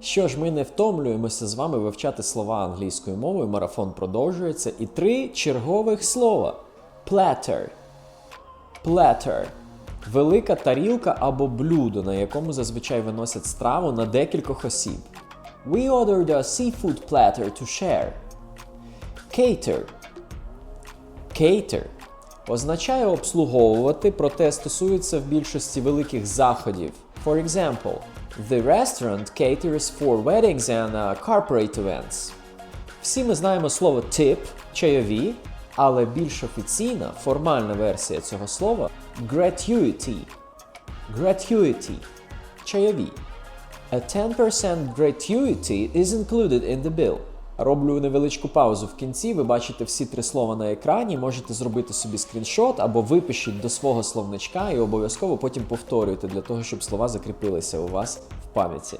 Що ж, ми не втомлюємося з вами вивчати слова англійською мовою. Марафон продовжується. І три чергових слова: platter. Platter. Велика тарілка або блюдо, на якому зазвичай виносять страву на декількох осіб. We ordered a seafood platter to share. Cater. Cater означає обслуговувати, проте стосується в більшості великих заходів. For example, the restaurant caters for weddings and uh, corporate events. Всі ми знаємо слово tip чайові, але більш офіційна формальна версія цього слова gratuity. Gratuity чайові. A 10% gratuity is included in the bill. Роблю невеличку паузу в кінці. Ви бачите всі три слова на екрані. Можете зробити собі скріншот або випишіть до свого словничка і обов'язково потім повторюйте для того, щоб слова закріпилися у вас в пам'яті.